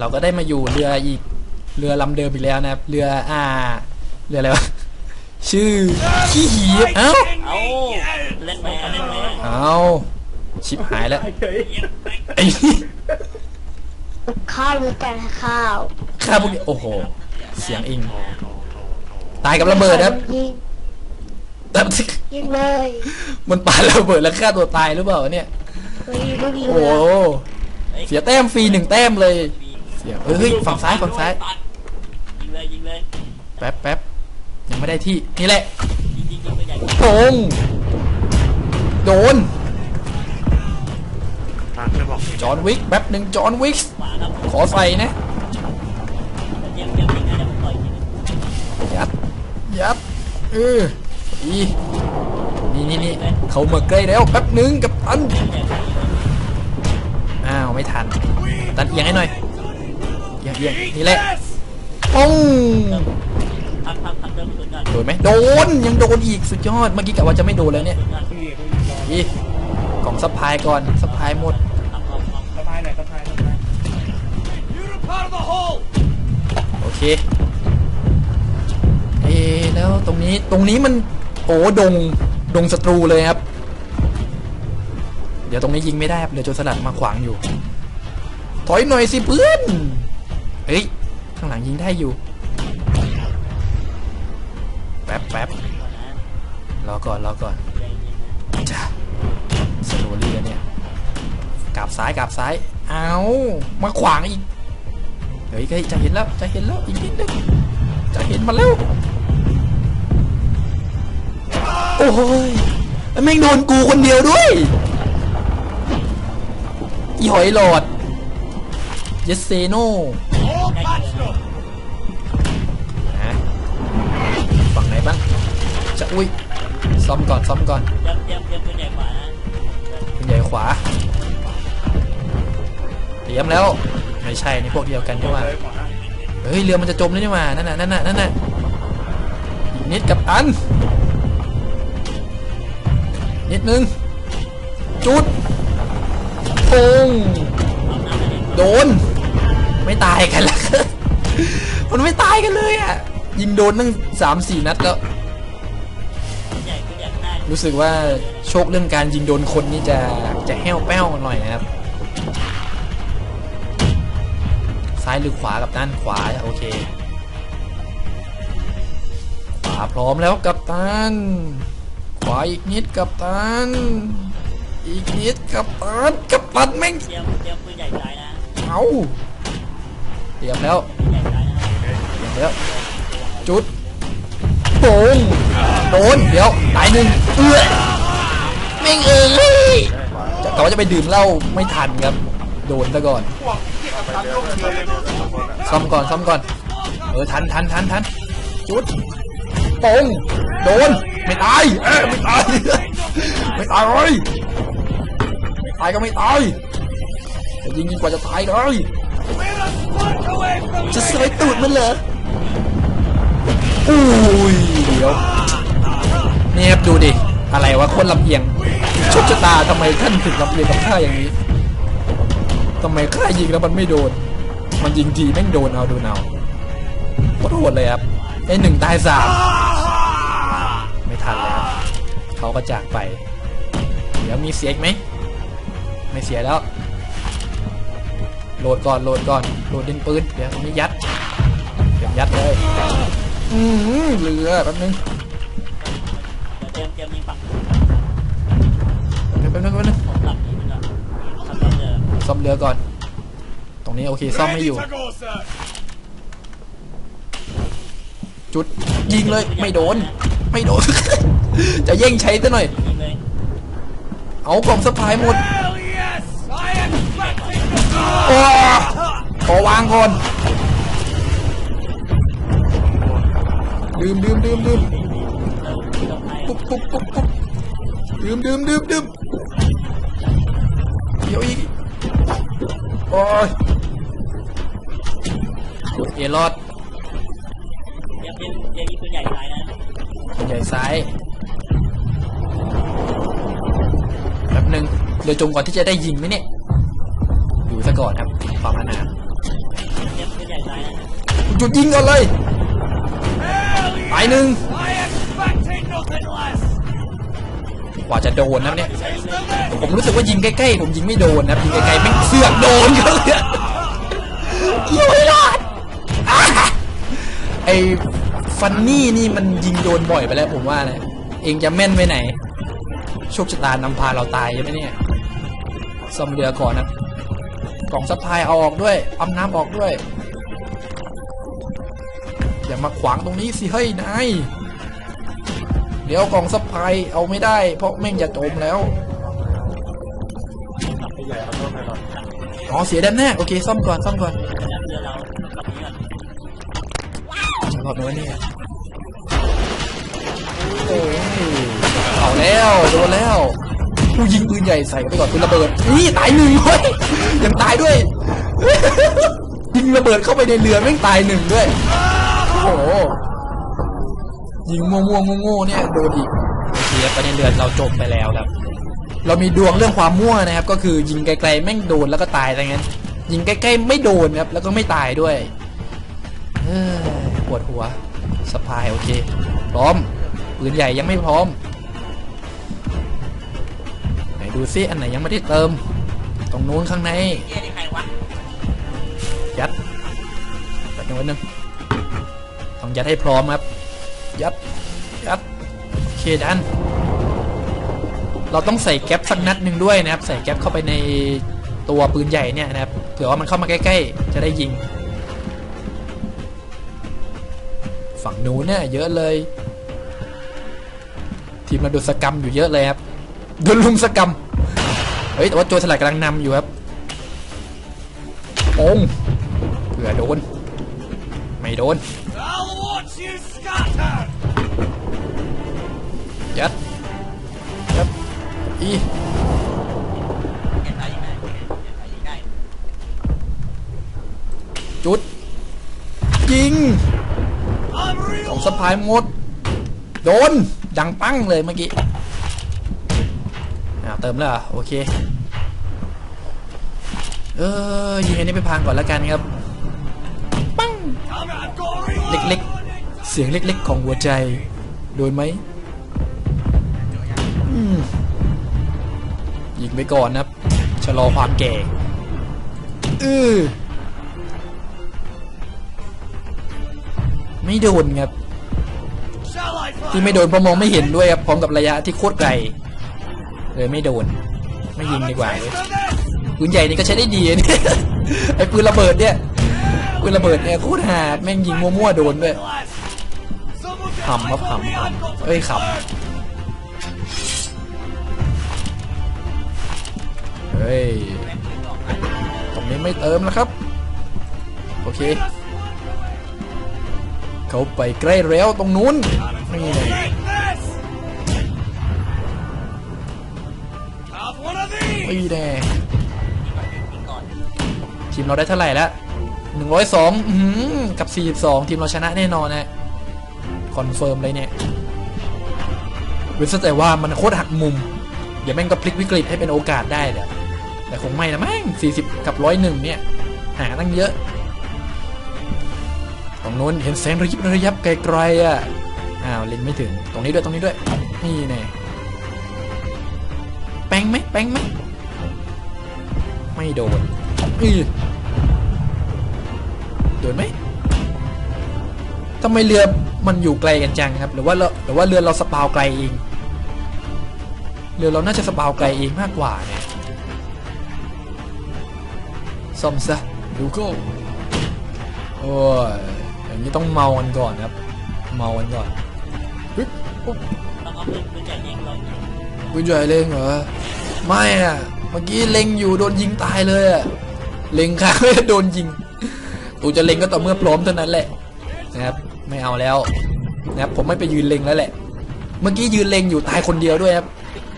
เราก็ได้มาอยู่เรืออีกเรือลำเดิมอีกแล้วนะครับ เรืออ่า เรืออะไรวะ ชื่อขี้หีบเอ้าเอาเล่นไหมเล่นไหมเอาชิบหายแล้วเฉยไอ้นี่ข้าวหรือแต่ข้าวฆ่าพวกนี้โอ้โห เสียงอิง ตายกับระเบิดนะครับยิงแต่ยิงเลย มันปาระเบิดแล้วฆ่าตัวตายหรือเปล่าเนี่ยเฮ้ยลูกเรืโอ้โหอเสียแต้มฟรีหนึ่งแต้มเลย เสียเฮ้ยฝั่งซ้ายฝั่งซ้ายยิงเลยยิงเลยแป๊บแป๊บยังไม่ได้ที่นี่แหละยิงยิงยิงไปใหญ่โปงโดนทางจะบอกจอห์นวิกแป๊บหนึ่งจอห์นวิกขวาครับขอใส่นะเยี่ยมเยี่ยมยิงนะเดี๋ยวผมต่อยยิงยัดยัดเอออีนี่นี่นี่เขามาใกล้แล้วแป๊บหนึ่งกับตันอ้าวไม่ทันตันเอียงให้หน่อย เอียงเอียงนี่แหละป้องพักพักพักเดิมสุดก่อนโดนไหมโดนยังโดนอีกสุดยอดเมื่อกี้กะว่าจะไม่โดนแล้วเนี่ยสุดก่อนพี่อีกล่องซัพพลายก่อนซัพพลายหมดทำทำทำสะพายหน่อยสะพายสะพายโอเคเอ๊ะแล้วตรงนี้ตรงนี้มันโอ้ดงดงศัตรูเลยครับ เดี๋ยวตรงนี้ยิงไม่ได้ครับเดี๋ยวโจรสลัดมาขวางอยู่ ถอยหน่อยสิเพื่อน เฮ้ย ข้างหลังยิงได้อยู่ แป๊บแป๊บรอก่อนรอก่อนจ้าสโลลี่แล้วเนี่ยกลับซ้ายกลับซ้าย เอามาขวางอีก เฮ้ยเฮ้ยจะเห็นแล้วจะเห็นแล้วอีกนิดนึงจะเห็นมาแล้วโอ้ยแล้แม่งโดนกูคนเดียวด้วยอีหอยหลอด เยสเซโน นะฝั่งไหนบ้าง จะอุ้ยซ่อมก่อนซ่อมก่อนเยี่ยมเยี่ยมเยี่ยมปืนใหญ่ขวานะเป็นใหญ่ขวา เตรียมแล้ว ไม่ใช่ในพวกเดียวกันนี่หว่าเลยหมเฮ้ยเรือมันจะจมแล้วนี่หว่านั่นน่ะนั่นน่ะนั่นน่ะนิดกับอัน นิดนึง จุดปงเอาหน้ามาเล่นโดน ไม่ตายกันละมันไม่ตายกันเลยอะ ยิงโดนตั้งสามสี่นัดแล้วปืนใหญ่ปืนใหญ่ข้างหน้ารู้สึกว่าโชคเรื่องการยิงโดนคนนี่จะจะแห้วแป้วหน่อยนะครับ ซ้ายหรือขวากับด้านขวา โอเค ขวาพร้อมแล้วกับตัน ขวาอีกนิดกับตัน อีกนิดกับตันกับตันแม่งเยี่ยมเยี่ยมปืนใหญ่ซ้ายนะ เอา เตรียมแล้วเตรียมแล้ว จุดโป่งโดนเดี๋ยวตายหนึ่งเอื้อแม่เอ้ยจะแต่ว่าจะไปดื่มเหล้าไม่ทันครับ โดนซะก่อนซ่อมก่อนซ่อมก่อน เออทันทันทันทันจุดโป่งโดน ไม่ตายเอ้ไม่ตาย ไม่ตายเลยไม่ตายก็ไม่ตายจะยิงยิงกว่าจะตายเลย จะสวยตูดมันเหรออุ้ยเดี๋ยวนี่ครับดูดิ อะไรวะคนลำเอียงโชคชะตาทำไมท่านถึงลำเอียงกับข้าอย่างนี้ทำไมข้ายิงแล้วมันไม่โดน มันยิงทีแม่งโดนเอาดนเอาโคตรโหดเลยครับไอหนึ่งตายสามไม่ทันแล้วเขาก็จากไป เดี๋ยวมีเสียอีกไหม ไม่เสียแล้ว โหลดก่อนโหลดก่อนโหลดดินปืนเดี๋ยวตรงนี้ยัดเดี๋ยวยัดเลยอือเรือแป๊บนึงเดี๋ยวเตรียมเตรียมยิงฝั่งแป๊บนึงแป๊บนึงผมหลับยิงไปก่อนทำแล้วเจอซ่อมเรือก่อน ตรงนี้โอเคซ่อมไม่อยู่ จุดยิงเลยไม่โดน ไม่โดน จะแย่งใช้ซะหน่อยยิงเลยเอากล่องสะพายหมด โอ้ขอวางก่อนดื่มดื่มดื่มดื่มเราไปปุ๊บปุ๊บปุ๊บปุ๊บดื่มดื่มดื่มดื่มเดี๋ยวอีกโอ้ยเอรอดเตรียมเตรียมเตรียมยิงปืนใหญ่ซ้ายนะใหญ่ซ้ายแป๊บหนึ่งเดี๋ยวจมก่อนที่จะได้ยิงไหมเนี่ยอยู่ซะ ก่อนครับความอนาถซ้ายนะหยุดยิงก่อนเลยตายหนึ่งกว่าจะโดนนะเนี่ยผมรู้สึกว่ายิงใกล้ๆผมยิงไม่โดนนะยิงไกลๆไม่งเสือกโดนเขาเลยอยู่ไม่รอดอะไอ้ฟันนี่นี่มันยิงโดนบ่อยไปแล้วผมว่านะเองจะแม่นไปไหนโชคชะตานำพาเราตายใช่ไหมเนี่ยซ่อมเรือก่อนนะ กล่องซัพพลายเอาออกด้วยปั๊มน้ำออกด้วย อย่ามาขวางตรงนี้สิเฮ้ยนายเดี๋ยวกล่องซัพพลายเอาไม่ได้ เพราะแม่งจะจมแล้วอ๋อเสียด้านหน้าโอเคซ่อมก่อนซ่อมก่อนแล้วเรือเรากับนี้ก่อนฉบับโน้นเนี่ยโอ้ยเอาแล้วโดนแล้วผู้ยิงปืนใหญ่ใส่ไปก่อนปืนระเบิดนี่ตายหนึ่งเว้ย ยังตายด้วยยิงระเบิดเข้าไปในเรือแม่งตายหนึ่งด้วย โอ้โห ยิงมั่วๆโง่ๆเนี่ยโดนอีกโอเคครับตอนนี้เรือเราจมไปแล้วครับ เรามีดวงเรื่องความมั่วนะครับ ก็คือยิงไกลๆแม่งโดนแล้วก็ตายอะไรเงี้ยยิงใกล้ๆไม่โดนครับ แล้วก็ไม่ตายด้วยเอ้ยปวดหัวสปายโอเค พร้อมปืนใหญ่ยังไม่พร้อม ไหนดูซิอันไหนยังไม่ได้เติม ตรงนู้นข้างในเฮียนี่ใครวะยัดยัดหนึ่งไว้หนึ่งต้องยัดให้พร้อมครับ ยัด ยัด โอเคดัน เราต้องใส่แก๊ปสักนัดหนึ่งด้วยนะครับ ใส่แก๊ปเข้าไปในตัวปืนใหญ่เนี่ยนะครับ เผื่อว่ามันเข้ามาใกล้ ๆ จะได้ยิง ฝั่งนู้นเนี่ยเยอะเลย ทีมเราโดนสกรรมอยู่เยอะเลยครับโดนลุมสกรรมเฮ้ยแต่ว่าโจรสลัดกำลังนำอยู่ครับโป้งเผื่อโดน ไม่โดนยัดยัดอีจุด ยิงของสะพายหมด โดน ดังปั้งเลยเมื่อกี้อ่าเติมแล้วโอเค เออยิงอันนี้ไปพังก่อนแล้วกันครับปั้งเล็กๆ เสียงเล็กๆ ของหัวใจ โดนไหมอืมยิงไปก่อนนะครับชะลอความแก่อือไม่โดนครับ ที่ไม่โดนเพราะมองไม่เห็นด้วยครับพร้อมกับระยะที่โคตรไกลเลยไม่โดน ไม่ยิงดีกว่าเลย ปืนใหญ่นี่ก็ใช้ได้ดีนี่ไอ้ปืนระเบิดเนี่ยปืนระเบิดเนี่ยโคตรหาแม่งยิงมั่วๆโดนด้วยขำครับขำขำเอ้ยขำเฮ้ยตรงนี้ไม่เติมแล้วครับ โอเค เขาไปใกล้แล้วตรงนู้นนี่ไงนี่แน่ยิง ทีมเราได้เท่าไหร่แล้วหนึ่งร้อยสองกับสี่สิบสองทีมเราชนะแน่นอนนะคอนเฟิร์มเลยเนี่ยเว้นแต่ว่ามันโคตรหักมุม เดี๋ยวแม่งก็พลิกวิกฤตให้เป็นโอกาสได้แหละแต่คงไม่นะแม่งสี่สิบกับร้อยหนึ่งเนี่ย หาตั้งเยอะตรงนู้นเห็นแสงระยิบระยับไกลๆอะอ้าวเล็งไม่ถึงตรงนี้ด้วยตรงนี้ด้วย นี่แน่แป้งไหมแป้งไหมไม่โดนอือ โดนไหมทำไมเรือมันอยู่ไกลกันจังครับ หรือว่าเราหรือว่าเรือเราสปาวไกลเอง เรือเราน่าจะสปาวไกลเองมากกว่าเนี่ยซ่อมซะดูก็โอ้ยอย่างนี้ต้องเมากันก่อนครับ เมากันก่อนปึ๊บปุ๊บต้องเอาปืนปืนใหญ่ยิงเรายิงปืนใหญ่เล็งเหรอไม่อะเมื่อกี้เล็งอยู่โดนยิงตายเลยอะเล็งค้างไม่ได้โดนยิง ตูจะเล็งก็ต่อเมื่อพร้อมเท่านั้นแหละนะครับไม่เอาแล้วนะครับผมไม่ไปยืนเล็งแล้วแหละ เมื่อกี้ยืนเล็งอยู่ตายคนเดียวด้วยครับ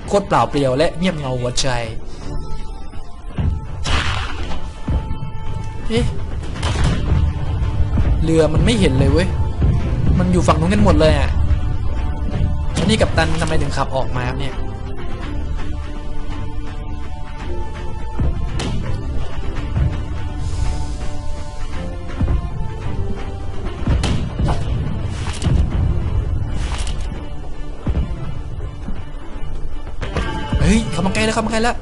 โคตรเปล่าเปลี่ยวและเงียบเงาหัวใจเอ๊ะเรือมันไม่เห็นเลยเว้ยมันอยู่ฝั่งนู้นกันหมดเลยอะนี่กับตันทำไมถึงขับออกมาครับเนี่ยามาใกล้แล้วเข้ามาใกล้แล้ว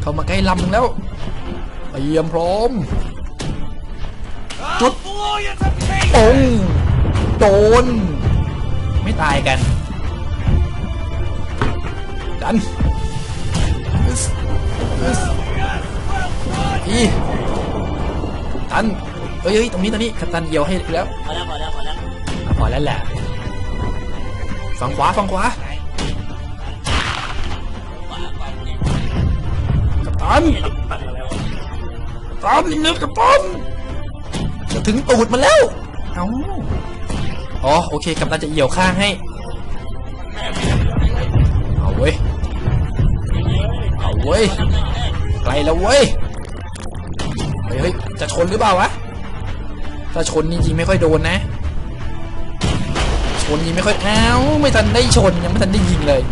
เข้ามาใกล้ลำหนึ่งแล้วเตรียมพร้อม จุดปงโดน ไม่ตายกัน ดันอึ๊สอึ๊สอีดันเอ้ยเอ้ยตรงนี้ตรงนี้กัปตันเหี่ยวให้อีกแล้วพอแล้วพอแล้วพอแล้วอะพอแล้วแหละฝั่งขวาฝั่งขวา ปตันเห็นปัดมาแล้วตามอีกนิดกัปตันจะถึงตูดมันแล้ว เอ้าอ๋อ โอเคกัปตันจะเหี่ยวข้างให้ เอาเว้ย เอาเว้ย ไกลแล้วเว้ย เฮ้ยเฮ้ยจะชนหรือเปล่าวะ ถ้าชนนี่ยิงไม่ค่อยโดนนะ ชนยิงไม่ค่อย อ้าว ไม่ทันได้ชนยังไม่ทันได้ยิงเลย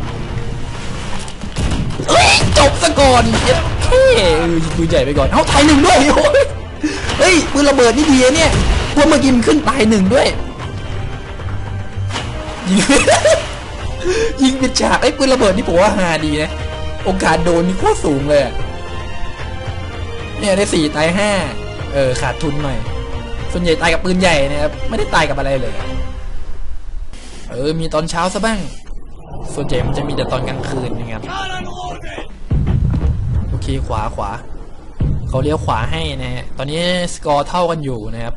เฮ้ยจบซะก่อนเย็ดเท่เออยิงปืนใหญ่ไปก่อนเอ้าตายหนึ่งด้วยโอ้ยเฮ้ยปืนระเบิดนี่ดีเนี่ยพวกเมื่อกี้มันขึ้นตายหนึ่งด้วยยิงยิงเป็นฉากไอ้ปืนระเบิดนี่ผมว่าฮาดีนะโอกาสโดนนี่โคตรสูงเลยเนี่ยได้สี่ตายห้าเออขาดทุนหน่อยส่วนใหญ่ตายกับปืนใหญ่นะครับไม่ได้ตายกับอะไรเลย เออมีตอนเช้าซะบ้าง ส่วนใหญ่มันจะมีแต่ตอนกลางคืนนะครับ เคขวาขวา เขาเลี้ยวขวาให้นะฮะ ตอนนี้สกอร์เท่ากันอยู่นะครับ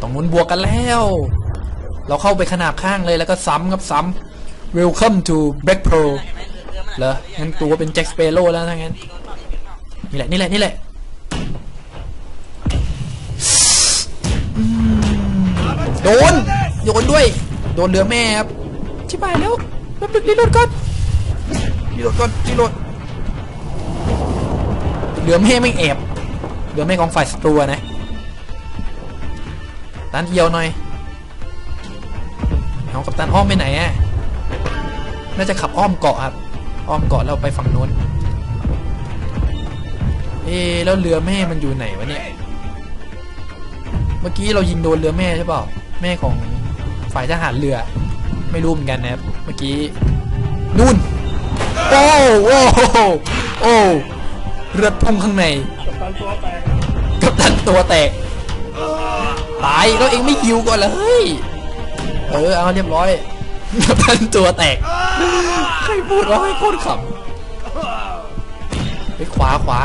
ตรงนู้นบวกกันแล้ว เราเข้าไปขนาบข้างเลยแล้วก็ซ้ำครับซ้ำ Welcome to Black Pro เหรองั้นตัวเป็นแจ็คสเปโร่แล้วถ้างั้น นี่แหละ นี่แหละ นี่แหละโดนโดนด้วย โดนเรือแม่ครับ ชิบหายแล้วแป๊บนึงรีโหลดก่อน รีโหลดก่อนรีโหลดเรือแม่ไม่แอบเรือแม่ของฝ่ายศัตรูอะนะตันเอียวหน่อยเอากับตันอ้อมไปไหนอะน่าจะขับอ้อมเกาะครับ อ้อมเกาะแล้วไปฝั่งโน้น เอ๊แล้วเรือแม่มันอยู่ไหนวะเนี่ย เมื่อกี้เรายิงโดนเรือแม่ใช่เปล่า แม่ของฝ่ายทหารเรือ ไม่รู้เหมือนกันนะครับ เมื่อกี้ นู่น โอ้โอ้โอ้เรือดพุ่งข้างในกับตันตัวแตกตายแล้วเองไม่ฮิวก่อนเหรอเฮ้ยเออเอาเรียบร้อยกับตันตัวแตกใครพูดว่าให้โคตรขำไปขวาขวา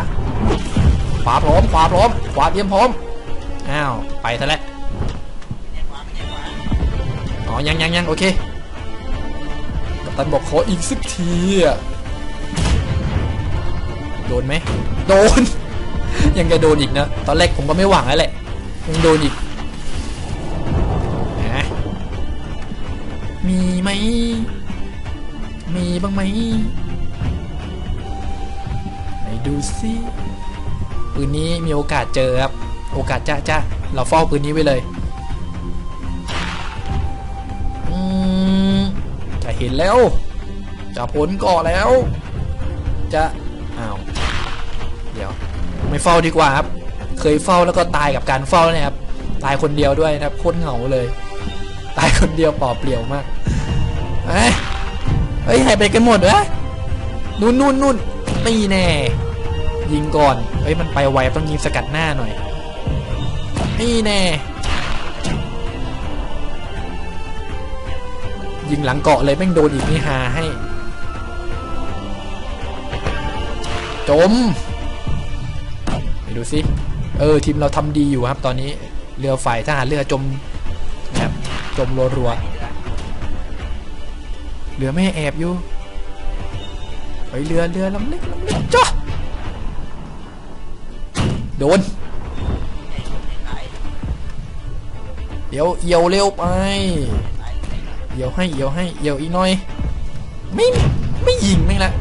ขวาพร้อมขวาพร้อมขวาเตรียมพร้อมอ้าวไปซะแล้วอ๋อยังยังยังโอเคกัปตันบอกขออีกสักทีอะ โดนไหมโดน ยังจะโดนอีกนะ ตอนแรกผมก็ไม่หวังแล้วแหละ ยังโดนอีกนะมีไหม มีบ้างไหมไหนดูสิปืนนี้มีโอกาสเจอครับ โอกาสจะจะเราเฝ้าปืนนี้ไว้เลยอืมจะเห็นแล้ว จะผลก่อแล้ว จะ อ้าว เดี๋ยว ไม่เฝ้าดีกว่าครับ เคยเฝ้าแล้วก็ตายกับการเฝ้าเนี่ยครับ ตายคนเดียวด้วยนะครับโคตรเหงาเลย ตายคนเดียวปล่าเปลี่ยวมากเอ้ยเฮ้ยหายไปกันหมดเหรอนู่นนู่นนู่นนี่แน่ ยิงก่อนเฮ้ยมันไปไวต้องยิงสกัดหน้าหน่อยนี่แน่ ยิงหลังเกาะเลยแม่งโดนอีกนี่ฮาให้ จมไปดูสิเออทีมเราทำดีอยู่ครับ ตอนนี้เรือฝ่ายทหารเรือจมแบบจมรัวๆเรือไม่แอบอยู่ไปเรือเรือลำเล็กลำเล็กจ้ะโดน เดี๋ยวเอียวเร็วไปเอียวให้เอียวให้เอียวอีกหน่อย ไม่ไม่ยิงไม่ละ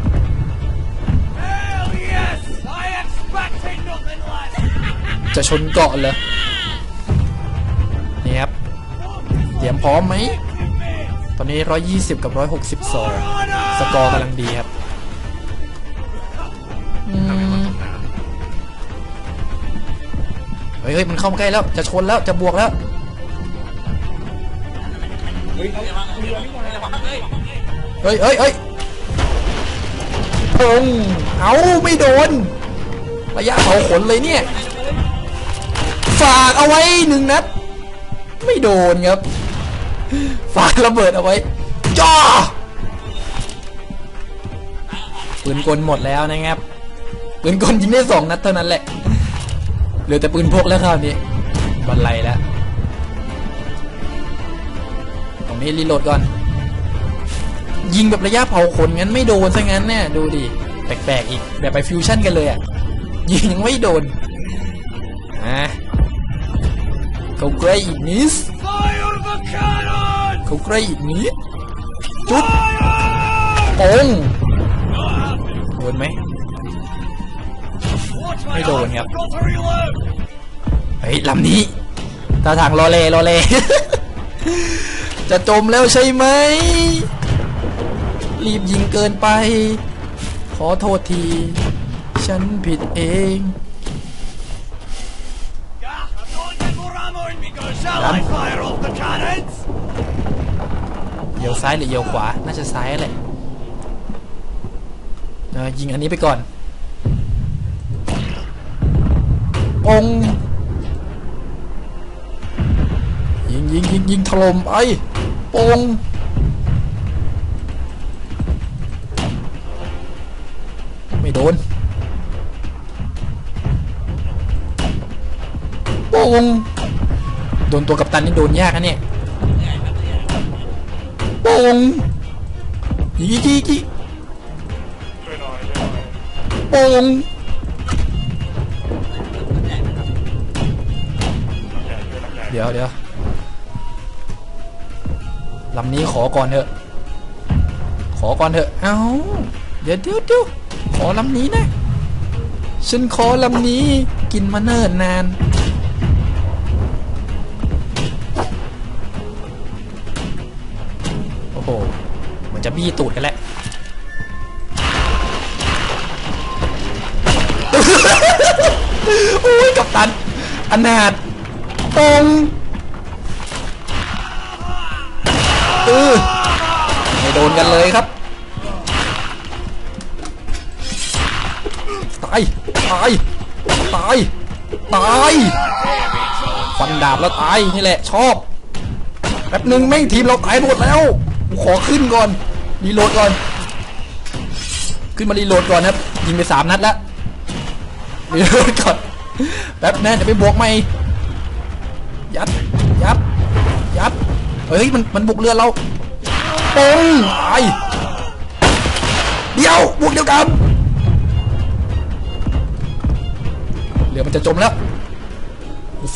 จะชนเกาะเหรอนี่ครับ เตรียมพร้อมไหม ตอนนี้ 120 กับ 162 สกอร์กำลังดีครับอืมเฮ้ยเฮ้ยมันเข้ามาใกล้แล้ว จะชนแล้ว จะบวกแล้วเรือนี่หว่าระวังเลยเฮ้ยเฮ้ยเฮ้ยพงเอาไม่โดน ระยะเผาขนเลยเนี่ย ฝากเอาไว้หนึ่งนัด ไม่โดนครับ ฝากระเบิดเอาไว้จ่อปืนกลหมดแล้วนะครับปืนกลยิงได้สองนัดเท่านั้นแหละเหลือแต่ปืนพกแล้วคราวนี้บันไลแล้วตรงนี้รีโหลดก่อน ยิงแบบระยะเผาขนงั้นไม่โดนซะงั้นเนี่ยดูดิแปลกๆอีกแบบไปฟิวชั่นกันเลยอะยิงยังไม่โดน เขาใกล้อีกนิดเขาใกล้อีกนิดจุดปงโดนไหม Watch my Hey, Dolan, arm, yep. Got to reload! เฮ้ยลำนี้ท่าทางรอเลรอเลจะจมแล้วใช่ไหม รีบยิงเกินไป ขอโทษที ฉันผิดเอง เลี้ยวซ้ายหรือเลี้ยวขวา น่าจะซ้ายแหละยิงอันนี้ไปก่อน องยิงยิงยิงยิงถล่มไปปงไม่โดนปง ดนตัวกัปตันนี่โดนยากนะเนี่ยปงยิงยิงยิงยิงปงเดี๋ยวเดี๋ยวลำนี้ขอก่อนเถอะ ขอก่อนเถอะ เอ้าเดี๋ยวเดี๋ยวเดี๋ยวขอลำนี้นะ ฉันขอลำนี้กินมาเนิ่นนาน จะบี้ตูดกันแหละโอ้ยกับตันอนาถตรงเออไม่โดนกันเลยครับตายตายตายตายฟันดาบแล้วตายนี่แหละชอบแป๊บหนึ่งแม่งทีมเราตายหมดแล้วขอขึ้นก่อน รีโหลดก่อน ขึ้นมารีโหลดก่อนนะครับ ยิงไปสามนัดแล้วรีโหลดก่อน แป๊บนะเดี๋ยวไปบวกใหม่ยัดยัดยัดเฮ้ย มัน มันบุกเรือเราปงตายเดี๋ยวบวกเดียวกันเรือมันจะจมแล้ว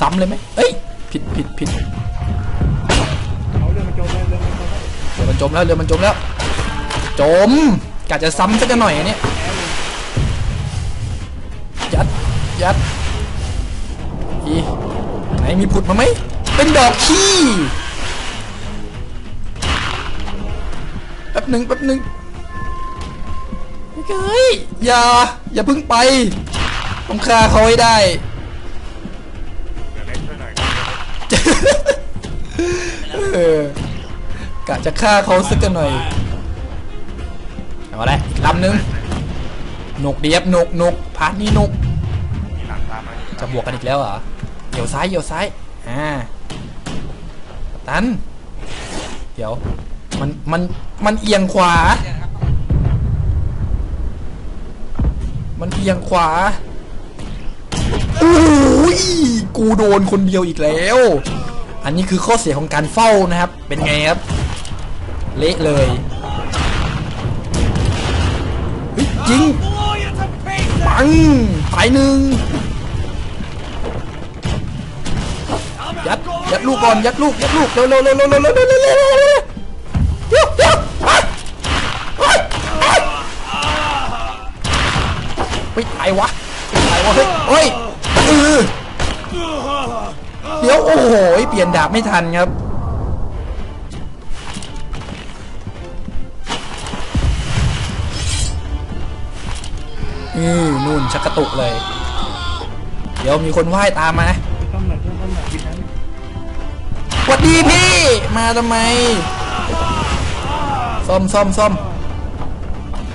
ซ้ำเลยไหมเอ้ย ผิดผิดผิดเรือมันจมแล้ว เรือมันจมแล้วจม จมกะจะซ้ำสักหน่อยอันเนี่ยยัดยัดอีไหนมีผุดมาไหมเป็นดอกขี้แป๊บหนึ่งแป๊บหนึ่งเฮ้ยอย่า อย่าพิ่งไปต้องฆ่าเขาให้ได้เออกะจะฆ่าเขาสักหน่อย เอาละอีกลำหนึ่งหนุกเดียบหนุกหนุกพาร์ทนี้หนุกจะบวกกันอีกแล้วเหรอเดี๋ยวซ้ายเดี๋ยวซ้ายอ่าตันเดี๋ยวมันมันมันเอียงขวา มันเอียงขวาโอ้ยกูโดนคนเดียวอีกแล้ว อันนี้คือข้อเสียของการเฝ้านะครับ เป็นไงครับ เละเลย จริงปังตายหนึ่งยัดยัดลูกก่อนยัดลูกยัดลูกเร็วเร็วเร็วเร็วเร็วเร็วเร็วเร็วเร็วเร็วไปไปไปไม่ตายวะไม่ตายวะเฮ้ยเฮ้ยเดี๋ยวโอ้โหเปลี่ยนดาบไม่ทันครับ นู่นชักกระตุกเลย เดี๋ยวมีคนว่ายตามมาสวัสดีพี่ มาทำไมซ่อมซ่อมซ่อม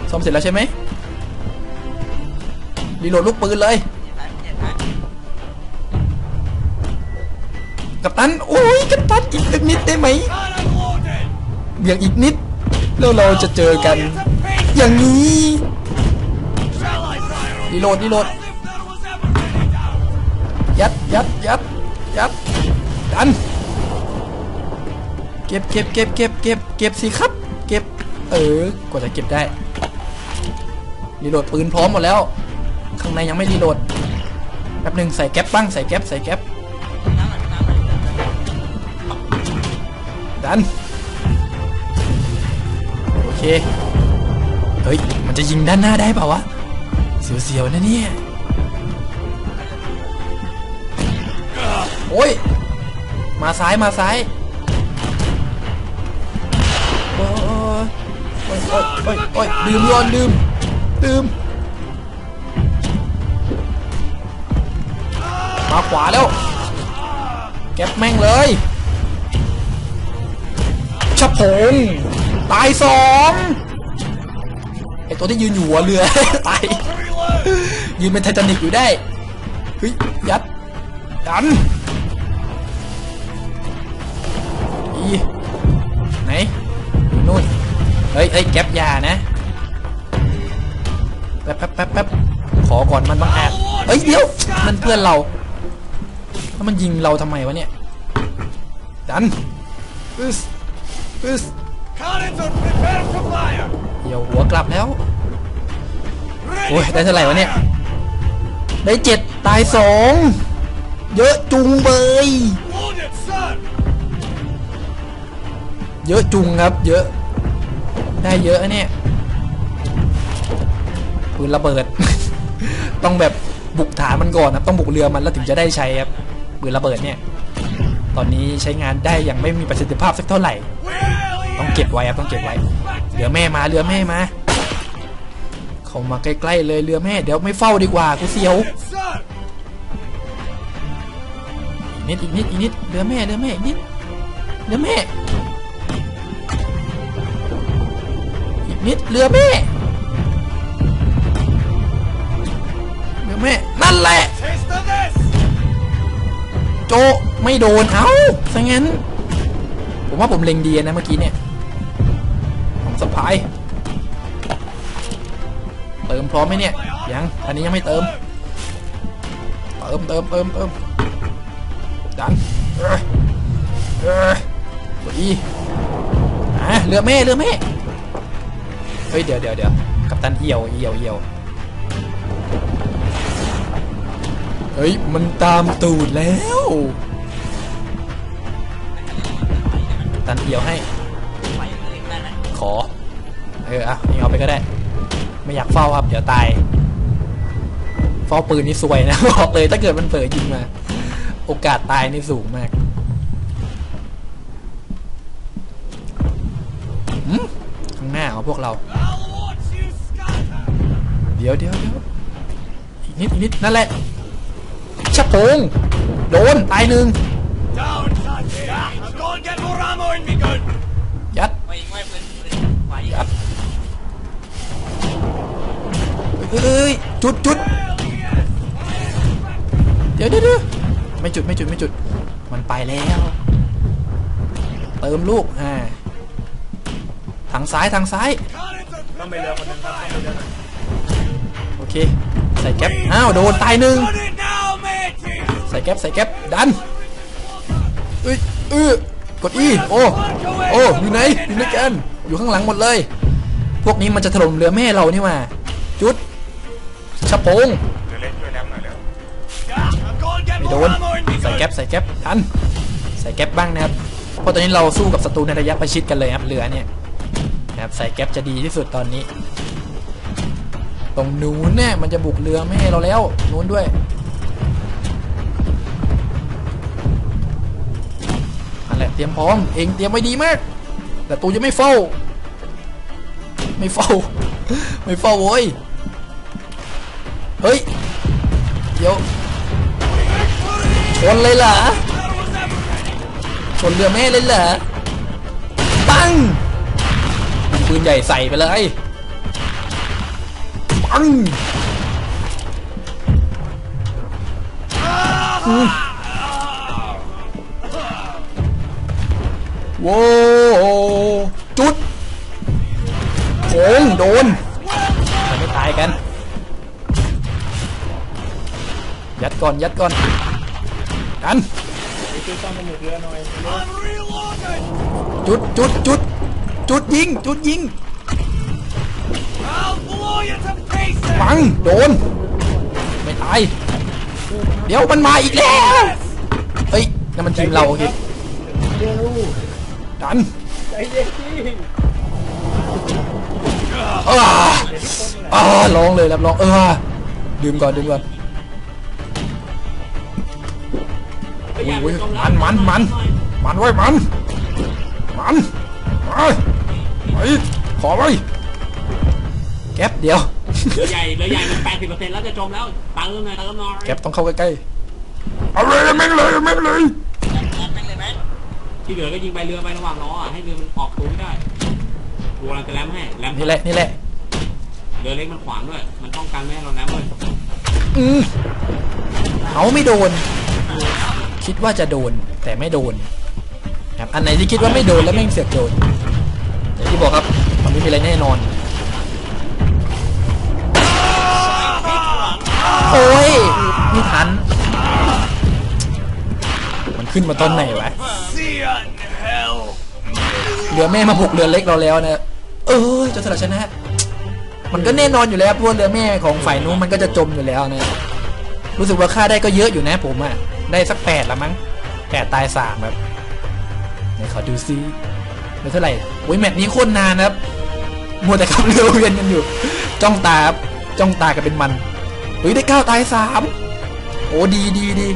ซ่อมเสร็จแล้วใช่ไหมรีโหลดลูกปืนเลยกัปตันโอ้ยกัปตันอีกนิดได้ไหมเบี่ยงอีกนิดแล้วเราจะเจอกัน อย่างนี้ รีโหลดรีโหลดยัดยัดยัดยัดดันเก็บเก็บเก็บเก็บเก็บเก็บสิครับ เก็บ เออกว่าจะเก็บได้รีโหลดปืนพร้อมหมดแล้ว ข้างในยังไม่รีโหลดแป๊บหนึ่งใส่แก๊ปบ้างใส่แก๊ปใส่แก๊ปดันโอเคเฮ้ยมันจะยิงด้านหน้าได้เปล่าวะ เสียวๆนะเนี่ย โอ้ย มาซ้ายมาซ้ายโอ้ยโอ้ยโอ้ยโอ้ยดื่มก่อนดื่มดื่มมาขวาแล้วเก็บแม่งเลยชะพงตายสองไอตัวที่ยืนอยู่หัวเรือ ตาย ยืนเป็นไททานิกอยู่ได้เฮ้ยยัดดันอีไหนอยู่นู่นเฮ้ยเฮ้ยแก๊ปยานะแป๊บแป๊บแป๊บแป๊บขอก่อนมันบังอาจเฮ้ยเดี๋ยวมันเพื่อนเราแล้วมันยิงเราทำไมวะเนี่ยดันอึสอึส Cannons are prepared to fire! เดี๋ยวหัวกลับแล้ว Ready โอ้ยได้เท่าไหร่วะเนี่ย ได้เจ็ดตายสองเยอะจุงเบยเยอะจุงครับ เยอะ ได้เยอะเนี่ยปืนระเบิด ต้องแบบบุกฐานมันก่อนนะต้องบุกเรือมันแล้วถึงจะได้ใช้ครับปืนระเบิดเนี่ย ตอนนี้ใช้งานได้อย่างไม่มีประสิทธิภาพสักเท่าไหร่ ต้องเก็บไว้ครับต้องเก็บไว้ เรือแม่มาเรือแม่มา เข้ามาใกล้ๆเลยเรือแม่เดี๋ยวไม่เฝ้าดีกว่ากูเสียวนิดอีกนิดอีกนิดเรือแม่เรือแม่อีกนิดเรือแม่อีกนิดเรือแม่เรือแม่นั่นแหละโจไม่โดนเอ้าซะงั้น ผมว่าผมเล็งดีนะเมื่อกี้เนี่ยผมสะพาย มพร้อมไหมเนี่ยยังอันนี้ยังไม่เติม เติมเติมเติมเติมดันเออเออดอีอะเรือแม่เรือแม่เฮ้ยเดี๋ยวเดี๋ยวเดี๋ยวกัปตันเอี่ยวเอี่ยวเอี่ยวเฮ้ยมันตามตูดแล้วกัปตันเอี่ยวให้ขอเอออะยิงเอาไปก็ได้ ไม่อยากเฝ้าครับ เดี๋ยวตายเฝ้าปืนนี่ซวยนะบอกเลยถ้าเกิดมันเผลอยิงมา โอกาสตายนี่สูงมากข้างหน้าของพวกเรา เดี๋ยวเดี๋ยวเดี๋ยวอีกนิดอีกนิดนั่นแหละชับโพงโดนตายหนึ่ง จุดจุดเดี๋ยวเดี๋ยวไม่จุดไม่จุดไม่จุด มันไปแล้ว เติมลูกอ่าทางซ้ายทางซ้ายโอเค ใส่แก๊ปอ้าวโดนตายหนึ่งใส่แก๊ปใส่แก๊ปดันเอ้ยเออกดอีโอ้โอ้อยู่ไหนอยู่ในกันอยู่ข้างหลังหมดเลย พวกนี้มันจะถล่มเรือแม่เรานี่หว่าจุด ชะโปงไม่โดนใส่แก๊ปใส่แก๊ปทันใส่แก๊ปบ้างนะครับ เพราะตอนนี้เราสู้กับศัตรูในระยะประชิดกันเลยครับเรือเนี่ยนะครับใส่แก๊ปจะดีที่สุดตอนนี้ ตรงนู้นเนี่ยมันจะบุกเรือแม่เราแล้วนู้นด้วยนั่นแหละเตรียมพร้อมเองเตรียมไว้ดีมาก แต่ตูยังไม่เฝ้า ไม่เฝ้า ไม่เฝ้าโว้ย เฮ้ย เดี๋ยว ชนเลยเหรอ ชนเรือแม่เลยเหรอ ปังปืนใหญ่ใส่ไปเลย ปังโว้จุดโขงโดน ก่อนยัดก่อนกันจุดจุดจุดจุดยิงจุดยิงปังโดนไม่ตายเดี๋ยวมันมาอีกแล้วเฮ้ยนั่นมันทีมเราโอเคกันเอออ่าร้องเลยรับร้องเออดื่มก่อนดื่มก่อน อย่าอุ้ยจมมันมันมันมันไว้ยมันมันไปไปขอไว้แก๊ปเดียวเรือใหญ่เรือใหญ่มันแปดสิบเปอร์เซ็นต์แล้วจะจมแล้วเติมหน่อยเติมหน่อยแก๊ปต้องเข้าใกล้ๆเอาเลยแม่งเลยแม่งเลยที่เหลือก็ยิงไปเรือไประหว่างล้ออะให้เรือมันออกตัวไม่ได้ตัวเราจะแรมให้แรมนี่แหละนี่แหละเรือเล็กมันขวางด้วย มันป้องกันไม่ให้เราแรมเลยอืมเอาไม่โดน คิดว่าจะโดนแต่ไม่โดนครับอันไหนที่คิดว่าไม่โดนแล้วแม่งเสือกโดนอย่างที่บอกครับมันไม่มีอะไรแน่นอน โอ้ยไม่ทัน มันขึ้นมาตอนไหนวะ See ya in hell! เรือแม่มาบุกเรือเล็กเราแล้วนะเออจะสลัดชนะ มันก็แน่นอนอยู่แล้วพว่าเรือแม่ของฝ่ายนู้นมันก็จะจมอยู่แล้วนะรู้สึกว่าค่าได้ก็เยอะอยู่นะผมอะได้สักแปดละมั้งแปดตายสามแบบไหนขอดูซิเหลือเท่าไหร่โอ้ยแมตช์นี้โคตรนานครับมัวแต่ขับเรือเวียนกันอยู่ จ้องตาครับจ้องตากันเป็นมันเฮ้ยได้เก้าตายสามโอ้ดีดีดี